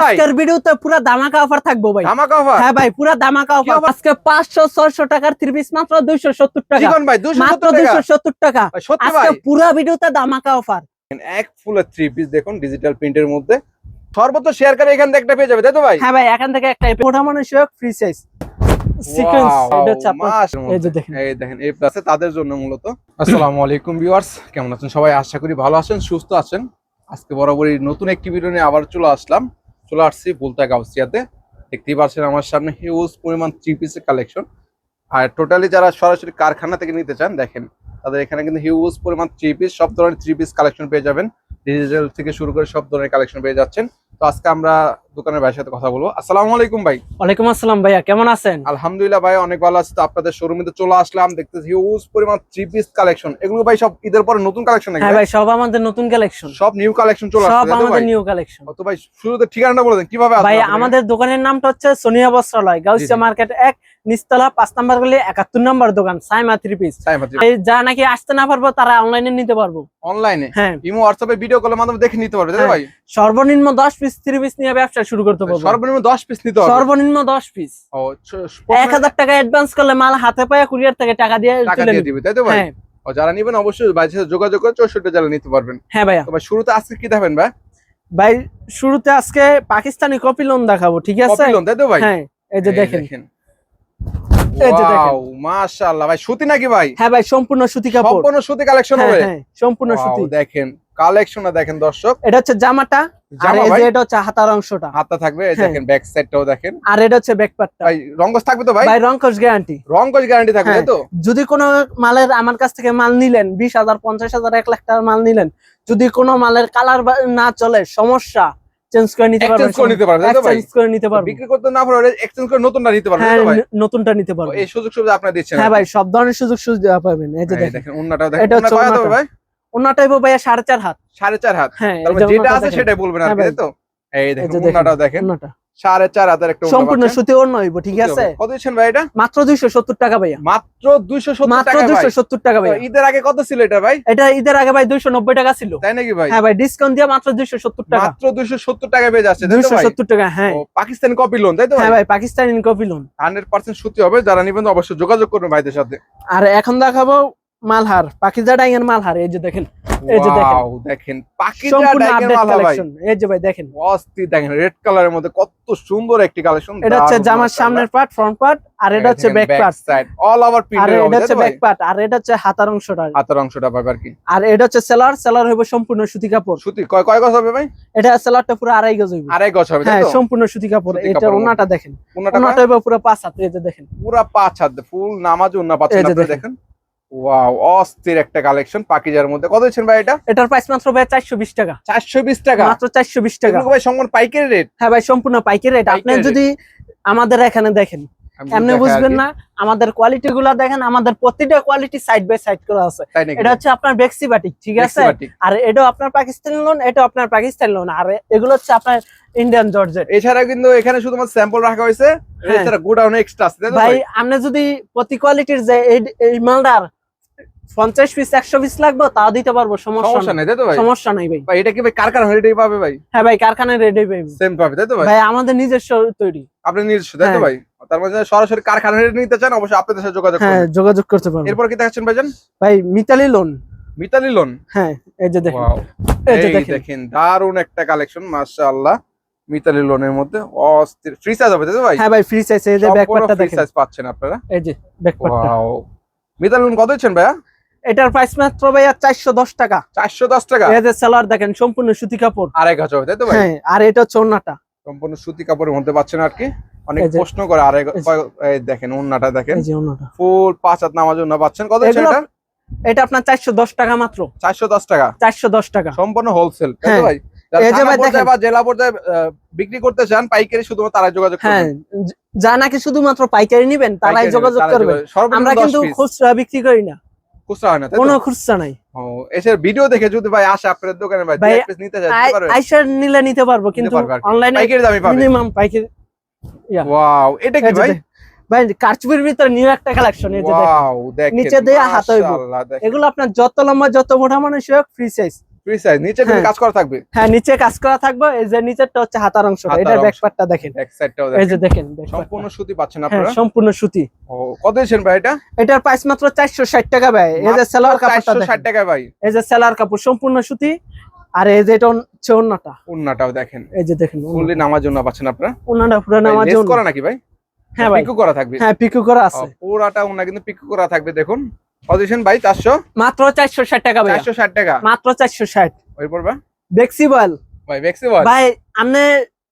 আজকের ভিডিওতে পুরো ধামাকা অফার থাকব ভাই। ধামাকা অফার হ্যাঁ ভাই পুরো ধামাকা অফার আজকে টাকার থ্রি পিস মাত্র দুইশো সত্তর টাকা। চিকন ভাই 270 মাত্র টাকা। আজকে পুরো ভিডিওতে ধামাকা অফার এক ফুলের থ্রি পিস দেখুন ডিজিটাল প্রিন্টের মধ্যে। শেয়ার করে এখান থেকে একটা পেয়ে যাবে তাই তো ভাই? হ্যাঁ ভাই এখান থেকে একটা মোটা মানুষ ফ্রি সাইজ তাদের জন্য মূলত। আসসালামু আলাইকুম ভিউয়ার্স কেমন আছেন সবাই? আশা করি ভালো আছেন সুস্থ আছেন। আজকে বরাবরই নতুন একটি ভিডিও নিয়ে আবার চলে আসলাম। চলে আসছি বুলতা গাউসিয়াতে। দেখতেই পাচ্ছেন আমার সামনে হিউজ পরিমাণ থ্রি পিসের কালেকশন আর টোটালি যারা সরাসরি কারখানা থেকে নিতে চান, দেখেন, তাদের এখানে কিন্তু হিউজ পরিমাণ থ্রি পিস সব ধরনের থ্রি পিস কালেকশন পেয়ে যাবেন। ডিজিটাল থেকে শুরু করে সব ধরনের কালেকশন পেয়ে যাচ্ছেন। তো আজকে আমরা দোকানের ভাইয়ের সাথে কথা বলব। আসসালামু আলাইকুম ভাই। ওয়ালাইকুম আসসালাম ভাইয়া কেমন আছেন? আলহামদুলিল্লাহ ভাই অনেক ভালো আছে। তো আপনাদের শোরুমে তো চলে আসলাম দেখতেছি হিউজ পরিমাণ থ্রি পিস কালেকশন এগুলো ভাই সব ঈদের পরে নতুন কালেকশন নাকি হ্যাঁ ভাই? সব আমাদের নতুন কালেকশন সব নিউ কালেকশন চলে আসছে তো আমাদের নিউ কালেকশন তো ভাই শুরুতে ঠিকানাটা বলে দেন কীভাবে আসবে ভাই আমাদের দোকানের নামটা হচ্ছে সোনিয়া বস্ত্রালয় গাউসিয়া মার্কেট এক নিস্তলা পাঁচ নাম্বার গলি একাত্তর নম্বর দোকান সাইমা থ্রি পিস যা নাকি আসতে না পারব তারা অনলাইনে নিতে পারব। অনলাইনে হ্যাঁ। ইমো হোয়াটসঅ্যাপে ভিডিও কলের মাধ্যমে দেখে নিতে পারবে হ্যাঁ, ভাই? সর্বনিম্ন দশ পিস থ্রি পিস নিয়ে ব্যবসা শুরু করতে পারব সর্বনিম্ন 10 পিস নিতে হবে। সর্বনিম্ন দশ পিস ও ছ- এক প্রথমে হাজার টাকা অ্যাডভান্স করলে মাল হাতে পায়ে কুরিয়ার থেকে টাকা দিয়ে টাকা দিয়ে দিবে তাই তো ভাই? হ্যাঁ। ও যারা নিবেন অবশ্যই ভাই সাথে যোগাযোগ করে 64 জেলা নিতে পারবেন। হ্যাঁ ভাই তো ভাই শুরুতে আজকে কি দেখাবেন ভাই? ভাই শুরুতে আজকে পাকিস্তানি কপি লোন দেখাবো ঠিক আছে? কপি লোন তাই তো ভাই? হ্যাঁ এই যে দেখেন। এই যে দেখেন। মাশাআল্লাহ। ভাই সুতি নাকি ভাই? হ্যাঁ ভাই সম্পূর্ণ সুতি কাপড়। সম্পূর্ণ সুতি কালেকশন হ্যাঁ হবে? হ্যাঁ সম্পূর্ণ সুতি। দেখেন কালেকশন দেখেন দর্শক। এটা হচ্ছে জামাটা আর এই যে এটা হচ্ছে হাতার অংশটা। হাতটা থাকবে এই হ্যাঁ। দেখেন ব্যাক সাইডটাও দেখেন। আর এটা হচ্ছে ভাই থাকবে তো ভাই? ভাই গ্যারান্টি গ্যারান্টি থাকবে। তো? যদি কোনো মালের আমার কাছ থেকে মাল নিলেন বিশ হাজার পঞ্চাশ হাজার এক লাখ টাকার মাল নিলেন যদি কোনো মালের কালার না চলে সমস্যা চেঞ্জ করে নিতে পারবেন এক্সচেঞ্জ করে নিতে পারবেন করে নিতে পারবেন। বিক্রি করতে না পারলে এক্সচেঞ্জ করে নতুনটা নিতে পারবেন হ্যাঁ ভাই? নতুনটা নিতে পারবেন। এই সুযোগ সুবিধা আপনারা দিচ্ছেন হ্যাঁ ভাই সব ধরনের সুযোগ সুবিধা পাবেন এই যে দেখেন। দেখেন দেখেন এটা হচ্ছে ভাই হবে ভাই? অন্যটাই ভাইয়া সাড়ে চার হাত। সাড়ে চার হাত। হ্যাঁ মানে যেটা আছে সেটাই বলবেন আর হ্যাঁ কি তাই তো? এই দেখেন দেখেন। সাড়ে চার হাতের একটা সম্পূর্ণ। সুতি অন্য হইব ঠিক আছে? কত দিচ্ছেন ভাই এটা? মাত্র দুইশো সত্তর টাকা ভাইয়া। মাত্র দুইশো মাত্র দুইশো সত্তর টাকা ঈদের আগে কত ছিল এটা ভাই? এটা ঈদের আগে ভাই দুইশো নব্বই টাকা ছিল। তাই নাকি ভাই? হ্যাঁ ভাই ডিসকাউন্ট দিয়ে মাত্র দুইশো সত্তর টাকা। মাত্র দুইশো সত্তর টাকা পেয়ে যাচ্ছে দুইশো সত্তর টাকা হ্যাঁ। পাকিস্তানি কপি লোন তাই তো হ্যাঁ ভাই Pakistani copy lawn hundred percent সত্যি হবে যারা নিবেন অবশ্যই যোগাযোগ করবেন ভাইদের সাথে। আর এখন দেখাবো মালহার পাকিজা ডাইঙের মালহার এই যে দেখেন এই যে দেখেন। দেখেন পাকিজা সম্পূর্ণ ডাইকের আপডেট মালা ভাই। এই যে ভাই দেখেন। অস্থির দেখেন রেড কালারের মধ্যে কত সুন্দর একটি কালেকশন এটা হচ্ছে জামার সামনের পার্ট ফ্রন্ট পার্ট আর এটা হচ্ছে back part side all over আর এটা হচ্ছে ব্যাক পার্ট আর এটা হচ্ছে হাতার অংশটা। হাতের অংশটা পাবে আর কি। আর এটা হচ্ছে সেলার সেলার হইব সম্পূর্ণ সুতি কাপড়। সুতি কয় কয় গজ হবে ভাই? এটা সেলারটা পুরো আড়াই গজ হইব। আড়াই গজ হবে হ্যাঁ সম্পূর্ণ সুতি কাপড় এটা ওনাটা দেখেন। ওনাটা হইব পুরো পাঁচ হাত এই যে দেখেন। পুরা পাঁচ হাত ফুল নামাজ এই যে আপনারা দেখেন। ওয়াও অস্থির একটা কালেকশন পাকিজার মধ্যে। কত দিচ্ছেন ভাই এটা? এটার প্রাইস মাত্র ভাই চারশো বিশ টাকা। চারশো বিশ টাকা? মাত্র চারশো বিশ টাকা। এগুলো ভাই সম্পূর্ণ পাইকারি রেট হ্যাঁ ভাই সম্পূর্ণ পাইকারি রেট আপনি যদি আমাদের এখানে দেখেন এমনি বুঝবেন না আমাদের কোয়ালিটি গুলা দেখেন আমাদের প্রতিটা কোয়ালিটি সাইড বাই সাইড করা আছে। এটা হচ্ছে আপনার বেক্সি বাটিক ঠিক আছে? আর এটাও আপনার পাকিস্তানি লোন এটা আপনার পাকিস্তানি লোন আর এগুলো হচ্ছে আপনার ইন্ডিয়ান জর্জেট এছাড়া কিন্তু এখানে শুধুমাত্র স্যাম্পল রাখা হয়েছে। হ্যাঁ। এছাড়া গোডাউন এক্সট্রা আছে ভাই আপনি যদি প্রতি কোয়ালিটির যে এই- এই মালটার পঞ্চাশ পিস একশো পিস লাগবে তাও দিতে পারব সমস্যা নাই। তো ভাই? সমস্যা নাই ভাই। ভাই এটা কি ভাই কারখানা রেডি পাবে ভাই? হ্যাঁ ভাই কারখানায় রেডি পাইবে? সেম পাবে তাই তো ভাই? ভাই আমাদের নিজস্ব তৈরি। আপনি নিজস্ব তাই তো হ্যাঁ। ভাই? তার মানে সরাসরি কারখানা রেডি নিতে চান অবশ্যই আপনাদের সাথে যোগাযোগ হ্যাঁ যোগাযোগ করতে পারব। এরপর কি দেখাচ্ছেন ভাইজান? ভাই মিতালি লোন মিতালি লোন হ্যাঁ এই যে দেখেন। এই যে দেখেন। দেখেন দারুণ একটা কালেকশন মাশাআল্লাহ। মিতালি লোনের মধ্যে অস্থির। ফ্রি সাইজ হবে তাই তো ভাই? হ্যাঁ ভাই ফ্রি সাইজ এই যে ব্যাকপার্টটা ফ্রি সাইজ পাচ্ছেন আপনারা। এই যে ব্যাকপার্টটা ওয়াও মিতালি লোন কত দিচ্ছেন ভাইয়া? এটার প্রাইস মাত্র ভাইয়া চারশো দশ টাকা। চারশো দশ টাকা? এই যে সেলার দেখেন সম্পূর্ণ সুতি কাপড়। আড়াই গজ হবে তাই তো ভাই? হ্যাঁ আর এটা হচ্ছে সম্পূর্ণ সুতি কাপড়ের মধ্যে পাচ্ছেন আর কি? অনেক প্রশ্ন করে আড়াই দেখেন দেখেন। এই যে ওন্নাটা। ফুল পাঁচ হাত নামার জন্য পাচ্ছেন। কত এটা? এটা আপনার চারশো দশ টাকা মাত্র। চারশো দশ টাকা। চারশো দশ টাকা। সম্পূর্ণ হোলসেল তাই তো হ্যাঁ। ভাই? জেলা পর্যায়ে বিক্রি করতে চান পাইকারি শুধুমাত্র তারা যোগাযোগ হ্যাঁ যা নাকি শুধুমাত্র পাইকারি নিবেন তারাই যোগাযোগ করবেন আমরা কিন্তু খুচরা বিক্রি করি না। খুচরা হয় না কোনো খুচরা নাই। ও, ভিডিও দেখে যদি ভাই আসে দোকানে ভাই এক piece নিতে নিলে নিতে পারব কিন্তু। অনলাইনে পাইকারি দামে পাবে। মিনিমাম পাইকারি ওয়াও এটা কি ভাই? ভাই কারচুপির ভিতরে নিউ একটা কালেকশন এই যে দেখেন। নিচে দেয়া হাত হইবো। এগুলো আপনার যত লম্বা যত মোটা মানুষ হোক ফ্রি সাইজ ফ্রি সাইজ নিচে কিন্তু হ্যাঁ। কাজ করা থাকবে। হ্যাঁ নিচে কাজ করা থাকবে এই যে নিচেরটা হচ্ছে হাতার অংশটা। দেখেন। ব্যাক সাইডটাও এই যে দেখেন সম্পূর্ণ সুতি পাচ্ছেন হ্যাঁ সম্পূর্ণ সুতি। ও কত দিয়েছেন ভাই এটা? এটার প্রাইস মাত্র চারশো ষাট টাকা ভাই। এই যে সেলার কাপড়টা টাকা ভাই। এই যে সেলার কাপড় সম্পূর্ণ সুতি। আর এই যে এটা হচ্ছে ওন্নাটা। দেখেন। এই যে দেখেন ফুললি নামার জন্য পাচ্ছেন আপনারা? ওন্নাটা পুরো নামার জন্য করা নাকি ভাই? হ্যাঁ ভাই। পিকু করা থাকবে। হ্যাঁ পিকু করা আছে। পুরাটা কিন্তু পিকু করা থাকবে দেখুন। পজিশন ভাই চারশো? মাত্র চারশো ষাট টাকা ভাই চারশো ষাট টাকা। মাত্র চারশো ষাট। ওই পড়বে? বেক্সিবল ভাই ভ্যাক্সি বল ভাই আপনি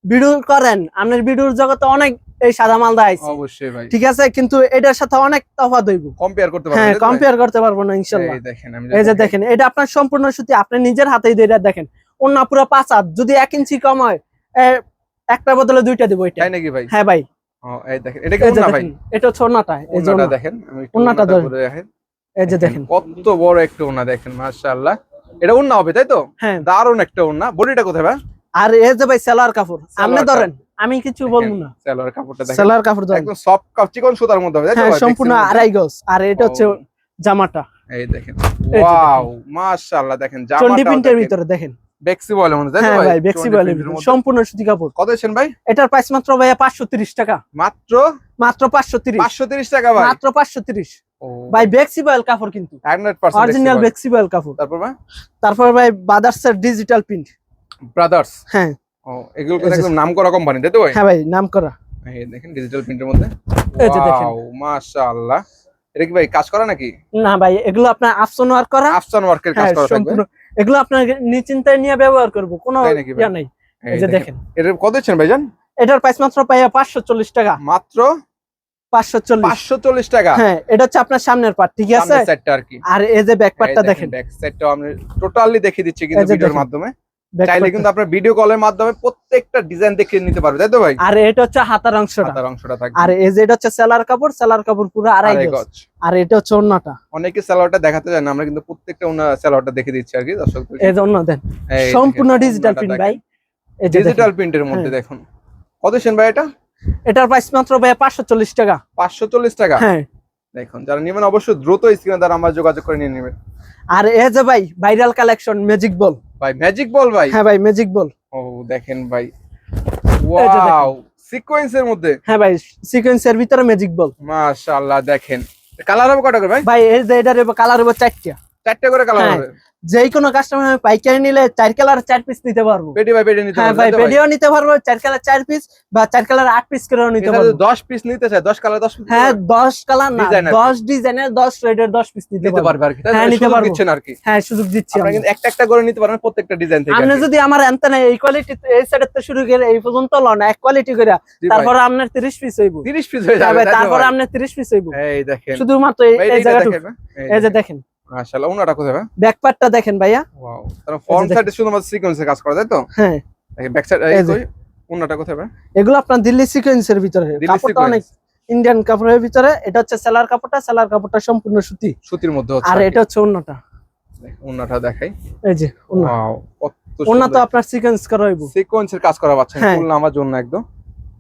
ভিডিও করেন আপনার ভিডিওর জগতে অনেক এই সাদা মালদা আইছে অবশ্যই ভাই। ঠিক আছে কিন্তু এটার সাথে অনেক তফাৎ হইব। কম্পেয়ার করতে পারবেন হ্যাঁ? কম্পেয়ার করতে পারব না ইনশাল্লাহ। এই দেখেন আমি এই যে দেখেন এটা আপনার সম্পূর্ণ সুতি আপনি নিজের হাতেই দিয়ে এটা দেখেন। অন্য পুরো পাঁচ হাত যদি এক ইঞ্চি কম হয় এ, একটার বদলে দুইটা দিব এটা। তাই নাকি ভাই? হ্যাঁ ভাই। ও এই দেখেন এটা কি এই ভাই? এটা হচ্ছে এই যে দেখেন আমি একটু উন্নাটা ধরে দেখেন এই যে দেখেন কত বড় একটা উন্না দেখেন মাশাআল্লাহ। এটা উন্না হবে তাই তো? হ্যাঁ। দারুণ একটা উন্না। বডিটা কোথায় ভাই? আর এই যে ভাই সেলার কাপড়। আপনি ধরেন আমি কিছু বলব না। সেলোয়ার কাপড়টা দেখেন। সেলার কাপড় একদম সফট চিকন সুতার মধ্যে হবে তাই তো হ্যাঁ সম্পূর্ণ আড়াই গজ। আর এটা হচ্ছে জামাটা। এই দেখেন। ওয়াও মাশাআল্লাহ দেখেন চন্ডি প্রিন্টের ভিতরে দেখেন। বেক্সি বলে মনে হয়, হ্যাঁ ভাই? বেক্সি বলে সম্পূর্ণ সুতি কাপড়। কত দিয়েছেন ভাই? এটার প্রাইস মাত্র ভাইয়া পাঁচশো তিরিশ টাকা। মাত্র? মাত্র পাঁচশো তিরিশ। পাঁচশো তিরিশ টাকা ভাই। মাত্র পাঁচশো তিরিশ। ও, ভাই বেক্সিবল কাপড় কিন্তু। 100% অরিজিনাল বেক্সিবল কাপড়। তারপর ভাই? তারপর ভাই বাদার্সের ডিজিটাল প্রিন্ট ব্রাদার্স হ্যাঁ। ও এগুলো একদম নাম করা কোম্পানি তাই তো ভাই? হ্যাঁ ভাই নাম করা এই দেখেন ডিজিটাল প্রিন্টের মধ্যে। এই যে দেখেন। মাশাআল্লাহ। এটা কি ভাই কাজ করা নাকি? না ভাই এগুলো আপনার আফসন ওয়ার্ক করা। আফসান ওয়ার্কের কাজ হ্যাঁ করা সম্পূর্ণ। এগুলো আপনার নিশ্চিন্তায় নিয়ে ব্যবহার করব কোনো? ইয়া নাই। এই যে দেখেন। এটা কত দিচ্ছেন ভাইজান? এটার প্রাইস মাত্র পাইয়া পাঁচশো চল্লিশ টাকা। মাত্র পাঁচশো চল্লিশ। পাঁচশো চল্লিশ টাকা? হ্যাঁ এটা হচ্ছে আপনার সামনের পার্ট ঠিক আছে? সেটটা আর কি। আর এই যে ব্যাক পার্টটা দেখেন ব্যাক টোটালি দেখিয়ে দিচ্ছি কিন্তু এই ভিডিওর মাধ্যমে। চাইলে কিন্তু আপনার ভিডিও কলের মাধ্যমে প্রত্যেকটা ডিজাইন দেখে নিতে পারবে তাই তো ভাই? আর এটা হচ্ছে হাতার অংশটা। হাতার অংশটা থাকবে। আর এই যে এটা হচ্ছে সেলার কাপড় সেলার কাপড় পুরো আড়াই গজ। আর এটা হচ্ছে অনেকে দেখাতে না আমরা কিন্তু প্রত্যেকটা দেখে দিচ্ছি আর কি দর্শক। এই যে অন্য দেন। সম্পূর্ণ ডিজিটাল প্রিন্ট ভাই। এই ডিজিটাল ডিজিটাল প্রিন্টের মধ্যে হ্যাঁ। দেখুন। কত সেন ভাই এটা? এটার প্রাইস মাত্র ভাই পাঁচশো চল্লিশ টাকা। পাঁচশো চল্লিশ টাকা? হ্যাঁ। দেখুন যারা নেবেন অবশ্যই দ্রুত স্ক্রিনে দ্বারা আমার যোগাযোগ করে নিয়ে নেবেন। আর এই যে ভাই ভাইরাল কালেকশন ম্যাজিক বল ভাই ম্যাজিক বল ভাই? হ্যাঁ ভাই ম্যাজিক বল ও দেখেন ভাই। ওয়াও সিকোয়েন্সের মধ্যে? হ্যাঁ ভাই সিকোয়েন্সের ভিতরে ম্যাজিক বল মাশাআল্লাহ দেখেন। কালার হবে কটা করে ভাই? ভাই এই যে এটার কালার হবে চারটা। চারটে করে কালার হ্যাঁ, হবে। যেই কোনো কাস্টমার আমি পাইকারি নিলে চার কালার চার পিস নিতে পারব। পেটি বাই পেটি নিতে হ্যাঁ পারবে ভাই? পেডিও নিতে পারব চার কালার চার পিস বা চার কালার আট পিস করেও নিতে পারব। যদি 10 পিস নিতে চায় 10 কালার 10 পিস হ্যাঁ দশ কালার না Design আর কি। দশ ডিজাইনের দশ রেডের দশ পিস নিতে পারব। আর কি হ্যাঁ, নিতে পারব। দিচ্ছেন আর কি। হ্যাঁ সুযোগ দিচ্ছি আমরা। কিন্তু একটা একটা করে নিতে পারবেন প্রত্যেকটা ডিজাইন থেকে আপনি যদি আমার এনতে নাই এই কোয়ালিটি এই সেটের তো শুরু করে এই পর্যন্ত লন এক কোয়ালিটি করে তারপর আপনার তিরিশ পিস হইব। 30 পিস হয়ে হ্যাঁ যাবে তারপর আপনার তিরিশ পিস হইব। এই দেখেন। শুধুমাত্র এই- জায়গাটুকু। এই যে দেখেন। মাশাআল্লাহ ওনাটা কোথায় ভাই? ব্যাক পার্টটা দেখেন ভাইয়া। ওয়াও তারা ফ্রন্ট সাইডে শুধুমাত্র সিকোয়েন্সে কাজ করে তাই তো? হ্যাঁ। দেখেন ব্যাক সাইড এই ওনাটা কোথায় ভাই? এগুলো আপনার দিল্লি সিকোয়েন্সের ভিতরে। কাপড়টা অনেক ইন্ডিয়ান কাপড়ের ভিতরে এটা হচ্ছে সেলার কাপড়টা সেলার কাপড়টা সম্পূর্ণ সুতি। সুতির মধ্যে আর এটা হচ্ছে অন্যটা ওনাটা দেখাই। এই যে অন্য ওয়াও অন্য তো আপনার সিকোয়েন্স করা হইব। সিকোয়েন্সের কাজ করা পাচ্ছেন হ্যাঁ। ফুল নামার জন্য একদম।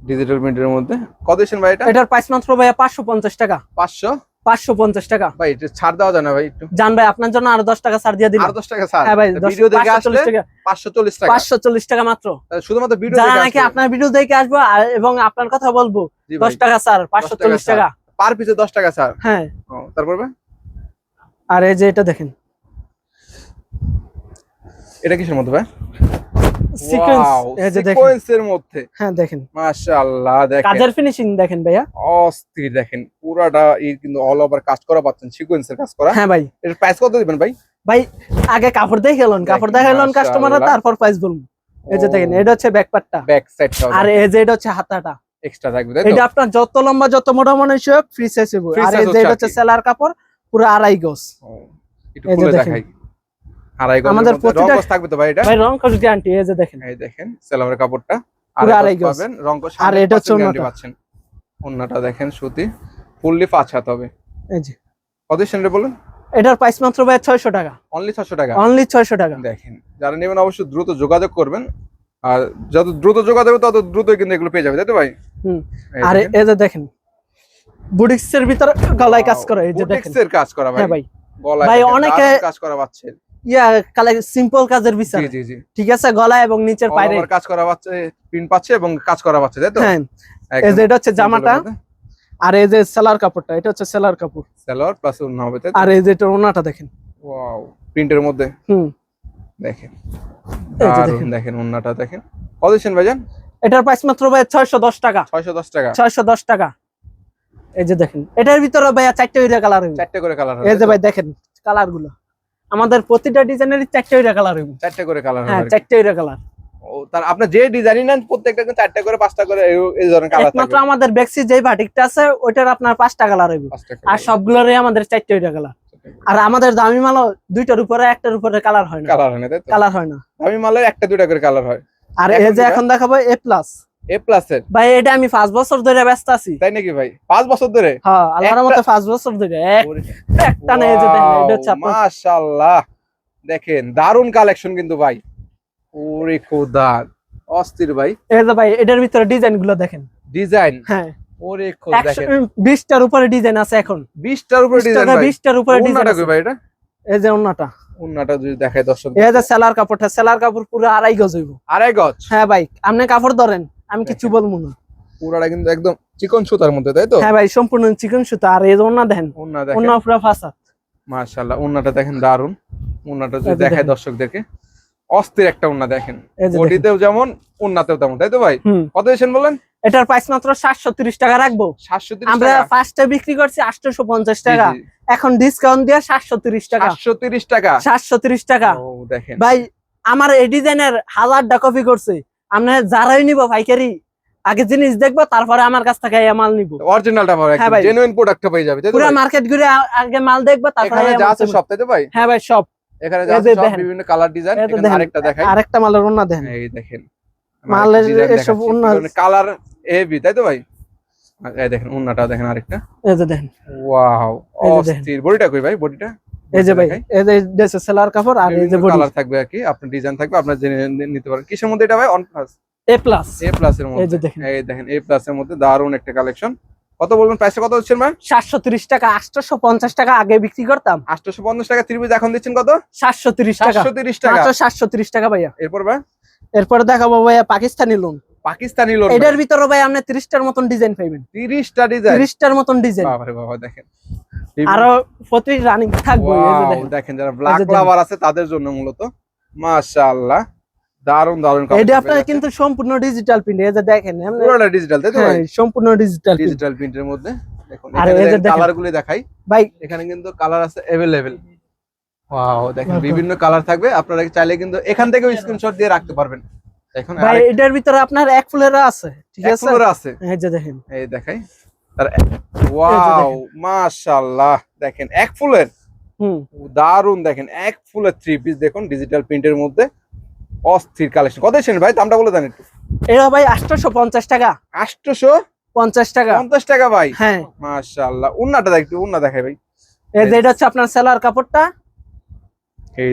ডিজিটাল প্রিন্টের মধ্যে। কত ভাই এটা? এটার প্রাইস মাত্র ভাইয়া পাঁচশো পঞ্চাশ টাকা। 500 পাঁচশো পঞ্চাশ টাকা। ভাই ছাড় দেওয়া যায় না ভাই একটু। জান ভাই আপনার জন্য আরও দশ টাকা ছাড় দিয়ে আর 10 টাকা ছাড়। হ্যাঁ ভাই ভিডিও দেখে আসলে 540 টাকা। 540 টাকা। পাঁচশো চল্লিশ টাকা মাত্র। শুধুমাত্র ভিডিও যারা নাকি আপনার ভিডিও দেখে আসব এবং আপনার কথা বলব দশ টাকা স্যার পাঁচশো চল্লিশ টাকা। পার পিসে 10 টাকা ছাড়। হ্যাঁ। তারপর ভাই? আর এই যে এটা দেখেন। এটা কিসের মধ্যে ভাই? সিকোয়েন্স Wow, এই যে দেখেন। সিকোয়েন্সের মধ্যে। হ্যাঁ দেখেন। মাশাআল্লাহ দেখেন। কাজের ফিনিশিং দেখেন ভাইয়া। অস্থির দেখেন। পুরাটা এই কিন্তু অল ওভার কাজ করা পাচ্ছেন সিকোয়েন্সের কাজ করা। হ্যাঁ ভাই। এর প্রাইস কত দিবেন ভাই? ভাই আগে কাপড় দেখে কাপড় দেখে কাস্টমাররা তারপর প্রাইস বলব এই যে দেখেন এটা হচ্ছে ব্যাক পার্টটা ব্যাক সাইডটা আর এই যে এটা হচ্ছে হাতাটা। এক্সট্রা থাকবে তাই এটা আপনার যত লম্বা যত মোটা মনে হোক ফ্রি সাইজ হবে। আর এই যে এটা হচ্ছে সেলার কাপড় পুরো আড়াই গজ। একটু খুলে দেখাই। আড়াই গজ আমাদের প্রতিটা- থাকবে তো ভাই এটা? ভাই রং কস গ্যারান্টি এই যে দেখেন। এই দেখেন সেলামের কাপড়টা। আড়াই গজ। পাবেন। রংকস আর এটা হচ্ছে 100% guarantee ওড়নাটা। পাচ্ছেন। ওন্নাটা দেখেন সুতি। ফুললি পাঁচ হাত হবে। এই যে। কত সেন্টারে বলুন? এটার প্রাইস মাত্র ভাই ছয়শো টাকা। অনলি 600 টাকা? অনলি ছয়শো টাকা। দেখেন যারা নেবেন অবশ্যই দ্রুত যোগাযোগ করবেন। আর যত দ্রুত যোগাযোগ তত দ্রুতই কিন্তু এগুলো পেয়ে যাবে তাই তো ভাই? হুম। আর দেখেন। এই যে দেখেন বুটিক্স এর ভিতরে গলায় কাজ করে এই যে দেখেন। বুটিক্সের কাজ করা ভাই। হ্যাঁ ভাই। গলায় ভাই, অনেকে- কাজ করা পাচ্ছে ইয়া কালে সিম্পল কাজের জি জি ঠিক আছে? গলা এবং নিচের পায়রে কাজ করা পাচ্ছে প্রিন্ট পাচ্ছে এবং কাজ করা পাচ্ছে তাই তো? হ্যাঁ। এই যে এটা হচ্ছে জামাটা আর এই যে সেলার কাপড়টা এটা হচ্ছে সেলার কাপড়। সালোয়ার প্লাস ওন্না হবে আর এই যে এটা ওনাটা দেখেন। ওয়াও প্রিন্টের মধ্যে? হুম। দেখেন। দেখেন। দেখেন ওন্নাটা দেখেন। কত দিচ্ছেন ভাইজান? এটার প্রাইস মাত্র ভাই ছয়শো দশ টাকা। ছয়শো দশ টাকা। ছয়শো দশ টাকা। এই যে দেখেন। এটার ভিতরে ভাইয়া চারটে ওইটা কালার হইবে চারটে করে কালার এই যে ভাই দেখেন কালারগুলো। আমাদের প্রতিটা ডিজাইনের চারটে ওইটা কালার হইবে। চারটে করে কালার হ্যাঁ হবে। চারটে ওইটা কালার ও তার আপনার যে ডিজাইনই নেন প্রত্যেকটা কিন্তু চারটে করে পাঁচটা করে এই- ধরনের কালার একমাত্র আমাদের বেক্সি যে বাটিকটা আছে ওইটার আপনার পাঁচটা কালার হইবে। আর সবগুলোরই আমাদের চারটে ওইটা কালার আর আমাদের দামি মালও দুইটার উপরে একটার উপরে কালার হয় না। কালার হয় না কালার হয় না। দামি মালের একটা দুইটা করে কালার হয়। আর এই যে এখন দেখাবো এ প্লাস এ প্লাস ভাই এটা আমি বছর ধরে ব্যস্ত আছি। তাই নাকি ভাই? বছর ধরে? হ্যাঁ আল্লাহর একটা- মতো বছর ধরে। একটা নেই যে দেখেন এটা হচ্ছে আপনার মাশাআল্লাহ। দেখেন দারুণ কালেকশন কিন্তু ভাই। ওরে খোদা অস্থির ভাই। এই যে ভাই এটার ভিতরে ডিজাইনগুলো দেখেন। ডিজাইন হ্যাঁ। ওরে খোদ দেখেন। উপরে ডিজাইন আছে এখন। 20টার উপরে ডিজাইন ভাই। উপরে ডিজাইন কই ভাই এটা? এই যে ওন্নাটা যদি দেখায় দর্শক এই যে সেলার কাপড়টা সেলার কাপড় পুরো আড়াই গজ হইব। আড়াই গজ? হ্যাঁ ভাই আপনি কাপড় ধরেন। আমি কিছু বলব না পুরাটা কিন্তু একদম চিকন সুতার মধ্যে তাই তো? হ্যাঁ ভাই সম্পূর্ণ চিকন সুতা আর এই যে ওন্না দেখেন ওন্না দেখেন। ওন্না পুরো ফাঁসা। মাশাআল্লাহ ওন্নাটা দেখেন দারুণ ওন্নাটা যদি দেখায় দর্শকদেরকে অস্থির একটা ওন্না দেখেন। বডিতেও যেমন ওন্নাতেও তেমন তাই তো ভাই? কত দিয়েছেন বলেন? এটার প্রাইস মাত্র সাতশো তিরিশ টাকা রাখব। আমরা ফার্স্টে বিক্রি করছি আটশো পঞ্চাশ টাকা। এখন ডিসকাউন্ট দিয়ে সাতশো তিরিশ টাকা। সাতশো তিরিশ টাকা। সাতশো তিরিশ টাকা। ও দেখেন। ভাই আমার এই ডিজাইনের হাজারটা কপি করছে। আমরা যারাই নিব পাইকারি আগে জিনিস দেখব তারপরে আমার কাছ থেকে মাল নিব। অরিজিনালটা হ্যাঁ ভাই। জেনুইন প্রোডাক্টটা পেয়ে যাবে পুরো মার্কেট ঘুরে আগে মাল দেখব তারপরে যা আছে সব তাই তো ভাই? হ্যাঁ ভাই সব। এখানে যা আছে সব। বিভিন্ন কালার ডিজাইন এখানে। আরেকটা দেখাই। আরেকটা মালের ওনা দেখেন। এই দেখেন মালের এসব উন্নত- কালার হেভি তাই তো ভাই? এই দেখেন উন্নাটা দেখেন আরেকটা। এই যে দেখেন। ওয়াও। অস্থির। বডিটা কই ভাই? বডিটা এই যে ভাই এই যে দেশে সেলার কাপড় আর এই যে বডি। কালার থাকবে আর কি আপনার ডিজাইন থাকবে আপনার জেনে নিতে পারেন কিসের মধ্যে এটা ভাই? On plus A plus A plus এর এই মধ্যে। যে দেখেন। এই দেখেন এ প্লাস এর মধ্যে দারুণ একটা কালেকশন কত বলবেন? প্রাইসটা কত হচ্ছে ভাই সাতশো তিরিশ টাকা আটশো পঞ্চাশ টাকা আগে বিক্রি করতাম। 850 টাকা ত্রিভুজ এখন দিচ্ছেন কত? সাতশো তিরিশ টাকা। 730 টাকা। মাত্র সাতশো তিরিশ টাকা ভাইয়া। এরপর ভাই? এরপরে দেখাবো ভাইয়া পাকিস্তানি লোন পাকিস্তানি লোন এটার ভিতরে ভাই আপনি ত্রিশটার মতন ডিজাইন পাইবেন 30টা ডিজাইন ত্রিশটার মতন ডিজাইন বাবারে বাবা দেখেন আরো প্রতি রানিং থাকবো এই যে Wow, দেখেন। দেখেন যারা ব্ল্যাক দেখেন। লাভার আছে তাদের জন্য মূলত মাশাআল্লাহ দারুন দারুন এটা আপনার কিন্তু সম্পূর্ণ ডিজিটাল প্রিন্ট এই যে দেখেন এমনি- পুরোটা ডিজিটাল তাই তো হ্যাঁ, ভাই সম্পূর্ণ ডিজিটাল প্রিন্ট ডিজিটাল প্রিন্টের মধ্যে দেখুন আর এখানে এই যে দেখেন দেখেন। কালার গুলি দেখাই ভাই এখানে কিন্তু কালার আছে अवेलेबल ওয়াও দেখেন বাহ, বাহ। বিভিন্ন কালার থাকবে আপনারা চাইলে কিন্তু এখান থেকেও স্ক্রিনশট দিয়ে রাখতে পারবেন এখন ভাই এটার ভিতরে আপনার এক ফুলেরও আছে ঠিক আছে? ফ্লোর আছে? এই যে দেখেন। এই দেখাই। তার ওয়াও মাশাআল্লাহ। দেখেন এক ফুলের? হুম। দারুণ দেখেন এক ফুলের থ্রি পিস দেখুন ডিজিটাল প্রিন্টের মধ্যে অস্থির কালেকশন কত ছিল ভাই? দামটা বলে দেন একটু। এটা ভাই আটশোশো পঞ্চাশ টাকা। আটশোশো পঞ্চাশ টাকা। পঞ্চাশ টাকা ভাই? হ্যাঁ। মাশাআল্লাহ। উন্নাটা দেখ একটু উন্না দেখাই ভাই। এই যে এটা হচ্ছে আপনার সেলার কাপড়টা।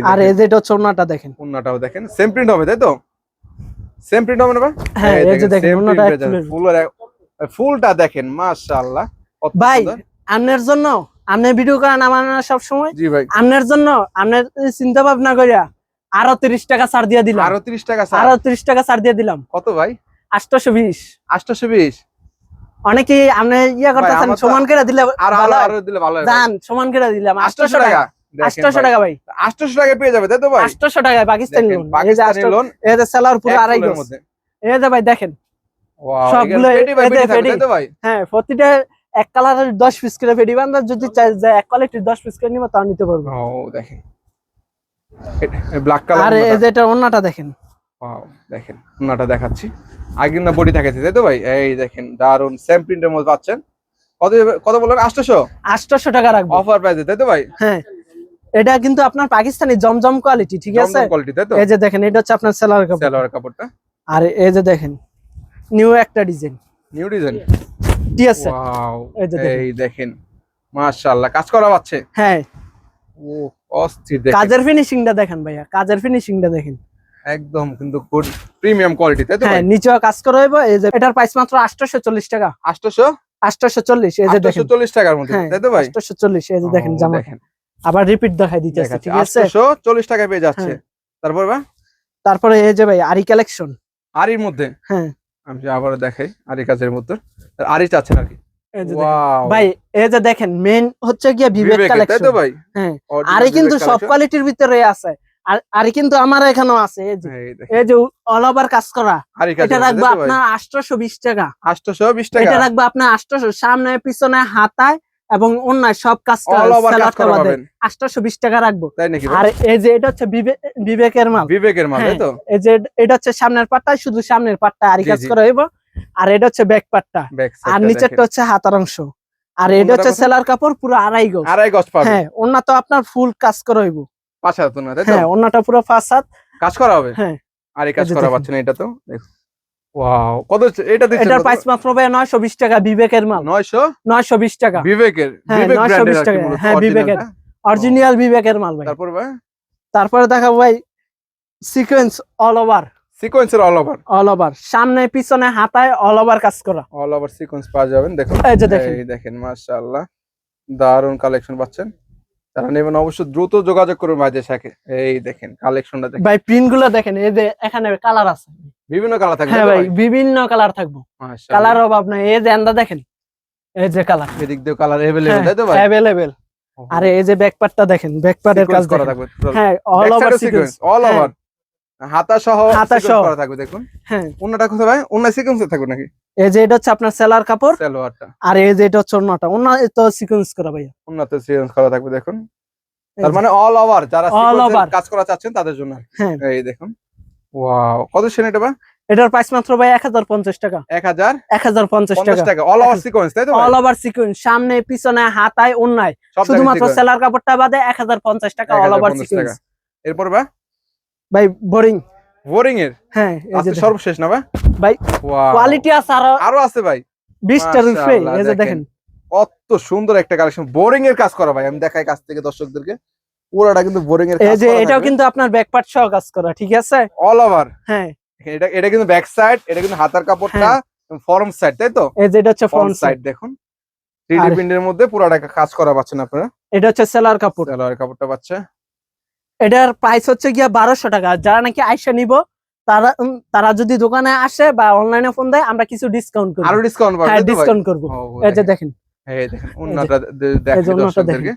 আর এই যে এটা হচ্ছে ওনাটা দেখেন। উন্নাটাও দেখেন। সেম প্রিন্ট হবে তাই তো? সেম প্রিন্ট হবে না ভাই? হ্যাঁ এই যে দেখেন ওনাটা ফুলের ফুলটা দেখেন মাশাআল্লাহ ভাই। আপনার জন্য আপনি ভিডিও করেন আমার সব সময় জি ভাই। আপনার জন্য আপনার চিন্তা ভাবনা করিয়া আরও তিরিশ টাকা ছাড় দিয়ে দিলাম। আরও 30 টাকা আরও তিরিশ টাকা ছাড় দিয়ে দিলাম। কত ভাই? আটশোশো বিশ। 820 অনেকে আপনি ইয়া করতেছেন সমান করে দিলে আর ভালো আরও দিলে ভালো হয় দান সমান করে দিলাম 800 টাকা? টাকা ভাই। 800 টাকা পেয়ে যাবে তাই তো ভাই? আটশোশো টাকায় পাকিস্তানি লোন পাকিস্তানি লোন এই সেলার পুরো আড়াই গজ। এই যে ভাই দেখেন। ওয়াও সবগুলো এগুলো পেটি বাই এই যে পেটি থাকবে পেটি। তাই তো ভাই? হ্যাঁ প্রতিটা এক কালারের দশ পিস করে যদি চাই যে এক কোয়ালিটির দশ পিস করে নিবো তাও নিতে পারব। ও দেখেন। ব্ল্যাক কালার আর এই যে এটা অন্যটা দেখেন। ওয়াও দেখেন দেখাচ্ছি। আগে না বডি দেখাচ্ছি তাই তো ভাই? এই দেখেন দারুণ সেম প্রিন্টের মধ্যে পাচ্ছেন। কত কত বললেন? 800 আটশোশো টাকা রাখব। অফার প্রাইসে তাই তো ভাই? হ্যাঁ। এটা কিন্তু আপনার পাকিস্তানি জমজম কোয়ালিটি ঠিক আছে? কোয়ালিটি তাই তো? এই যে দেখেন এটা হচ্ছে আপনার সেলার কাপড়। সালোয়ার কাপড়টা। আর এই যে দেখেন নিউ একটা ডিজাইন নিউ ডিজাইন ঠিক আছে ওয়াও এই যে দেখেন। এই দেখেন মাশাআল্লাহ কাজ করা পাচ্ছে হ্যাঁ। ও অস্থির দেখেন। কাজের ফিনিশিংটা দেখেন ভাইয়া কাজের ফিনিশিংটা দেখেন। একদম কিন্তু গুড প্রিমিয়াম কোয়ালিটি তাই তো হ্যাঁ নিচেও কাজ করা হইব এই যে এটার প্রাইস মাত্র আটশোশো চল্লিশ টাকা। 800 আটশোশো চল্লিশ এই যে দেখেন। 840 টাকার মধ্যে হ্যাঁ তাই তো ভাই? আটশোশো চল্লিশ এই যে দেখেন জামা। দেখেন। আবার রিপিট দেখাই দিতেছে দেখাচ্ছি। ঠিক আছে? আটশো চল্লিশ টাকায় পেয়ে যাচ্ছে। হ্যাঁ। তারপর বা? তারপরে এই যে ভাই আরি কালেকশন আরির মধ্যে? হ্যাঁ। আমি আবার দেখাই আরি কাজের মধ্যে। আরি চাচ্ছেন আর কি! ভাই এই যে দেখেন মেন হচ্ছে গিয়া বিবেক বিবেকের, তাই তো ভাই? হ্যাঁ। Original আরে কিন্তু সব কোয়ালিটির ভিতরে আছে। আর কিন্তু আমার এখানেও আছে এই যে। অল ওভার কাজ করা। এটা রাখব? আপনার টাকা। 820 টাকা? এটা রাখব আপনার আটশোশো। সামনে পিছনে হাতায় এবং অন্যায় সব কাজ আটশোশো বিশ টাকা রাখব? আর এই যে এটা হচ্ছে বিবে- বিবেকের মাল। বিবেকের মাল হ্যাঁ, তো? এই যে এটা হচ্ছে সামনের পাটটা শুধু সামনের পাটটা আরি কাজ করা হইব। আর এটা হচ্ছে ব্যাক পাটটা। আর নিচেরটা হচ্ছে হাতার অংশ। আর এটা হচ্ছে সেলার কাপড় পুরো আড়াই গজ। আড়াই গজ পাবে। হ্যাঁ ওন্না তো আপনার ফুল কাজ করা হইব। পাঁচ হাজার তো? না হ্যাঁ ওন্নাটা পুরো ফাঁস হাত। কাজ করা হবে? হ্যাঁ। আর এই কাজ করা পাচ্ছেন এটা তো? দেখো ওয়াও কত হচ্ছে? এটা দিচ্ছেন এটার প্রাইস মাত্র ভাই নয়শো বিশ টাকা বিবেকের মাল। 900 নয়শো বিশ টাকা। বিবেকের? হ্যাঁ, বিবেক 920 ব্র্যান্ডের টাকা, হ্যাঁ, বিবেকের। টা। অরিজিনাল বিবেকের মাল ভাই। তারপর ভাই? তারপরে দেখাবো ভাই সিকোয়েন্স অল ওভার সিকোয়েন্সের অল ওভার অল ওভার সামনে পিছনে হাতায় অল ওভার কাজ করা। অল ওভার সিকোয়েন্স পাওয়া যাবেন। দেখুন। এই যে দেখেন। এই দেখেন মাশাআল্লাহ। দারুণ কালেকশন পাচ্ছেন। যারা নেবেন অবশ্যই দ্রুত যোগাযোগ করুন ভাইদের সাথে এই দেখেন কালেকশনটা দেখেন ভাই প্রিন্ট গুলো দেখেন এই যে এখানে কালার আছে বিভিন্ন কালার থাকবে হ্যাঁ তাই তো ভাই বিভিন্ন কালার থাকবো মাশাআল্লাহ। কালার অভাব নাই এই যে এন্দা দেখেন এই যে কালার এদিক দিয়ে কালার अवेलेबल তাই তো ভাই অ্যাভেলেবেল আর এই যে ব্যাক পার্টটা দেখেন ব্যাক পার্টের কাজ Sequence করা দেখেন থাকবে হ্যাঁ অল ওভার সিকোয়েন্স অল হ্যাঁ। ওভার হাতা সহ হাতা sequence সহ। করা থাকবে দেখুন। হ্যাঁ। কোথায় ভাই? সিকোয়েন্স থাকবে নাকি? এই যে এটা হচ্ছে আপনার সেলার কাপড়। সালোয়ারটা। আর এই যে এটা হচ্ছে তো সিকোয়েন্স করা ভাইয়া। সিকোয়েন্স করা থাকবে দেখুন। তার মানে অল ওভার যারা। কাজ করা চাচ্ছেন তাদের জন্য। হ্যাঁ। এই দেখুন। ওয়াও কত সেন এটা ভাই? এটার প্রাইস মাত্র ভাই এক হাজার পঞ্চাশ টাকা। 1050 এক হাজার পঞ্চাশ টাকা। টাকা। অল ওভার সিকোয়েন্স তাই তো অল ওভার সিকোয়েন্স সামনে পিছনে হাতায় অন্যায় শুধুমাত্র সেলার কাপড়টা বাদে এক হাজার পঞ্চাশ টাকা অল ওভার 1050 সিকোয়েন্স টাকা। এরপর ভাই? ভাই বোরিং বোরিং এর? হ্যাঁ এই যে সর্বশেষ না ভাই? ভাই, কোয়ালিটি আছে আরও আরও আছে ভাই। বিশটার উপরে মাশাআল্লাহ, এই যে দেখেন। কত সুন্দর একটা কালেকশন বোরিং এর কাজ করা ভাই আমি দেখাই কাছ থেকে দর্শকদেরকে। পুরোটা কিন্তু বোরিং এর এই যে এটাও কিন্তু আপনার ব্যাক পার্ট সহ কাজ করা ঠিক আছে? অল ওভার হ্যাঁ। এটা এটা কিন্তু ব্যাক সাইড এটা কিন্তু হাতার কাপড়টা ফরম সাইড তাই তো? এই যে এটা হচ্ছে ফ্রন্ট সাইড দেখুন। থ্রিডি আর- প্রিন্টের মধ্যে পুরোটা কাজ করা পাচ্ছেন আপনারা। এটা হচ্ছে সেলার কাপড়। সালোয়ার কাপড়টা পাচ্ছে। এটার প্রাইস হচ্ছে গিয়া বারোশো টাকা। যারা নাকি আইসা নিব তারা তারা যদি দোকানে আসে বা অনলাইনে ফোন দেয় আমরা কিছু ডিসকাউন্ট করব। আরও ডিসকাউন্ট পাবেন হ্যাঁ? ডিসকাউন্ট করব। এই যে দেখেন। এই দেখেন দেখেন দর্শকদেরকে।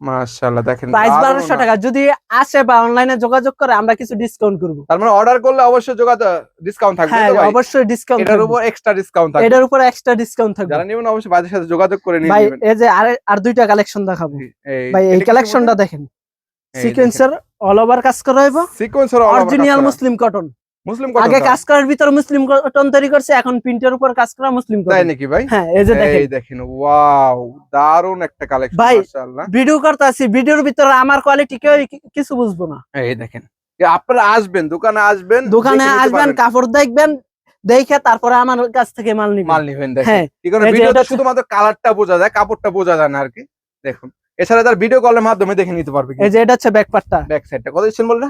মাশাআল্লাহ দেখেন প্রাইস দারুণ বারোশো ওন্না। টাকা। যদি আসে বা অনলাইনে যোগাযোগ করে আমরা কিছু ডিসকাউন্ট করব। তার মানে অর্ডার করলে অবশ্যই যোগাযোগ ডিসকাউন্ট থাকবে হ্যাঁ অবশ্যই ডিসকাউন্ট এটার উপর এক্সট্রা ডিসকাউন্ট থাকবে। এটার উপর এক্সট্রা ডিসকাউন্ট থাকবে। যারা নেবেন অবশ্যই বাজারের সাথে যোগাযোগ করে নিয়ে ভাই এই যে আর আর দুইটা কালেকশন দেখাবো। ভাই এই কালেকশনটা দেখেন। সিকোয়েন্সের অল ওভার কাজ করা হইব? সিকোয়েন্সের অরিজিনাল মুসলিম কটন মুসলিম আগে কাজ করার ভিতর মুসলিম কটন তৈরি করছে এখন প্রিন্টের উপর কাজ করা মুসলিম তাই নাকি ভাই? হ্যাঁ এই যে দেখেন এই দেখেন। ওয়াও দারুণ একটা কালেকশন মাশাআল্লাহ। ভিডিও করতেছি ভিডিওর ভিতরে আমার কোয়ালিটি কেউ কিছু বুঝব না। এই দেখেন আপনারা আসবেন দোকানে আসবেন দোকানে আসবেন কাপড় দেখবেন দেখে তারপরে আমার কাছ থেকে মাল নিবেন। মাল নিবেন দেখেন। হ্যাঁ কি কারণে এই যে ভিডিওতে এটা হচ্ছে- শুধুমাত্র কালারটা বোঝা যায় কাপড়টা বোঝা যায় না আর কি। দেখুন এছাড়া তার ভিডিও কলের মাধ্যমে দেখে নিতে পারবে এই যে এটা হচ্ছে ব্যাক পার্টটা ব্যাক সাইডটা কত দিচ্ছেন বললে?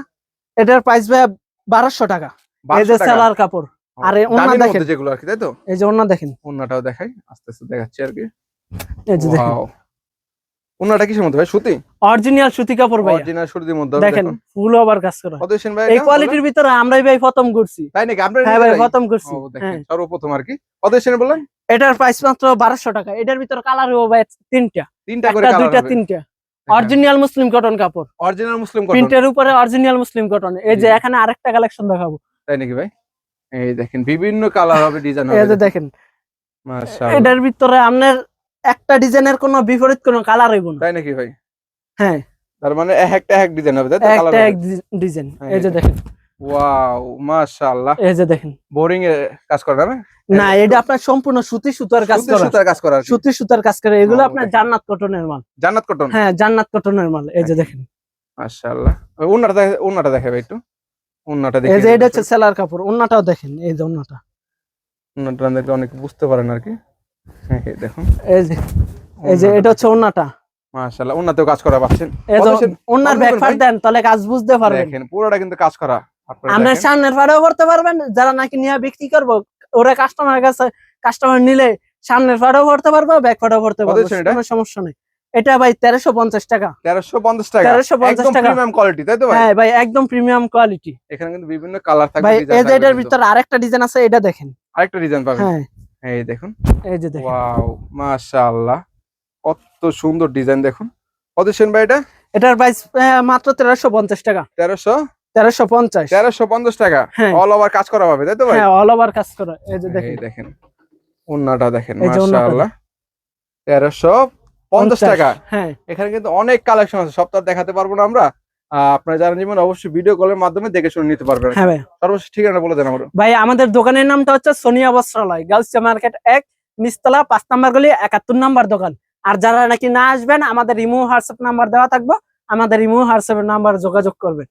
এটার প্রাইস ভাই বারোশো টাকা। এই যে সেলার কাপড়। আর ওন্না দেখেন। যেগুলো আর কি তাই তো? এই যে অন্য দেখেন। ওন্নাটাও দেখাই। আস্তে আস্তে দেখাচ্ছি আর কি। এই যে দেখেন। ওন্নাটা কিসের মধ্যে ভাই? সুতি? অরিজিনাল সুতি কাপড় ভাই অরিজিনাল সুতির মধ্যে দেখেন ফুল ওভার কাজ করা। কত দিচ্ছেন ভাই এই কোয়ালিটির ভিতরে আমরাই ভাই প্রথম করছি। তাই নাকি? আমরা হ্যাঁ ভাই প্রথম করছি। ও দেখেন হ্যাঁ। সর্বপ্রথম আর কি। কত দিচ্ছেন বললেন? এটার প্রাইস মাত্র বারোশো টাকা। এটার ভিতরে কালার হবে ভাই তিনটা। তিনটা করে কালার দুইটা তিনটা। অরিজিনাল মুসলিম কটন কাপড়। অরিজিনাল মুসলিম কটন প্রিন্টের উপরে অরিজিনাল মুসলিম কটন এই যে এখানে আরেকটা কালেকশন দেখাবো। তাই নাকি ভাই? এই দেখেন বিভিন্ন কালার হবে ডিজাইন এই যে দেখেন। মাশাআল্লাহ। এটার ভিতরে আপনার একটা ডিজাইনের কোনো বিপরীত কোনো কালার হইব না। তাই নাকি ভাই? হ্যাঁ। তার মানে এক একটা এক ডিজাইন হবে তাই কালার এক ডিজাইন হ্যাঁ, এই যে দেখেন। ওয়াও মাশাআল্লাহ এই যে দেখেন। বোরিং এ কাজ করে না? না এটা আপনার সম্পূর্ণ সুতি সুতার কাজ সুতি করা। সুতার কাজ করা সুতি সুতার কাজ করে। এগুলো আপনার জান্নাত কটনের মাল। জান্নাত কটন? হ্যাঁ জান্নাত কটনের মাল। এই যে দেখেন। মাশাআল্লাহ। ওই উন্নাটা দেখে উন্নাটা একটু। উন্নাটা দেখে এই যে এটা হচ্ছে সেলার কাপড়। অন্যটাও দেখেন এই যে অন্যটা উন্নাটা দেখলে অনেক বুঝতে পারেন আর কি। হ্যাঁ এই দেখুন। এই যে এই যে এটা হচ্ছে অন্যটা মাশাআল্লাহ উন্নাতেও কাজ করা পাচ্ছেন। এই যে কত সে- অন্যার কত ব্যাক দিবেন ফার ভাই? দেন তাহলে কাজ বুঝতে পারবেন। দেখেন পুরোটা কিন্তু কাজ করা। আপনার সামনের ফাড়েও করতে পারবেন যারা নাকি নিয়ে বিক্রি করব ওরা কাস্টমার কাছে কাস্টমার নিলে সামনের ফাড়েও ভরতে পারব ব্যাক ফাড়েও ভরতে কত পারব কোনো সমস্যা নেই। এটা ভাই তেরোশো পঞ্চাশ টাকা। তেরোশো পঞ্চাশ টাকা? 1350 একদম টাকা। প্রিমিয়াম কোয়ালিটি তাই তো ভাই? হ্যাঁ ভাই একদম প্রিমিয়াম কোয়ালিটি এখানে কিন্তু বিভিন্ন কালার থাকবে ভাই এই যে এটার। ভিতরে আরেকটা ডিজাইন আছে এটা দেখেন। আরেকটা ডিজাইন পাবেন। হ্যাঁ। এই দেখুন। এই যে দেখেন। ওয়াও মাশাআল্লাহ। কত সুন্দর ডিজাইন দেখুন। কত সেন ভাই এটা? এটার প্রাইস মাত্র তেরোশো পঞ্চাশ টাকা। তেরোশো? তেরোশো পঞ্চাশ। তেরোশো পঞ্চাশ টাকা। অল ওভার কাজ করা হবে তাই তো ভাই? অল ওভার কাজ করা। এই যে দেখেন। দেখেন ওন্নাটা দেখেন এই যে ওড়নাটা মাশাআল্লাহ। তেরোশো পঞ্চাশ টাকা। হ্যাঁ। এখানে কিন্তু অনেক কালেকশন আছে সব দেখাতে পারব না আমরা। আপনারা যারা নেবেন অবশ্যই ভিডিও কলের মাধ্যমে দেখে শুনে নিতে পারবেন। হ্যাঁ ভাই। সর্বশেষ ঠিকানা বলে দেন আমরা ভাই আমাদের দোকানের নামটা হচ্ছে সোনিয়া বস্ত্রালয় গার্লস মার্কেট এক নিচতলা পাঁচ নাম্বার গলি একাত্তর নাম্বার দোকান। আর যারা নাকি না আসবেন আমাদের ইমো হোয়াটসঅ্যাপ নাম্বার দেওয়া থাকব। আমাদের ইমো হোয়াটসঅ্যাপ নাম্বার যোগাযোগ করবেন।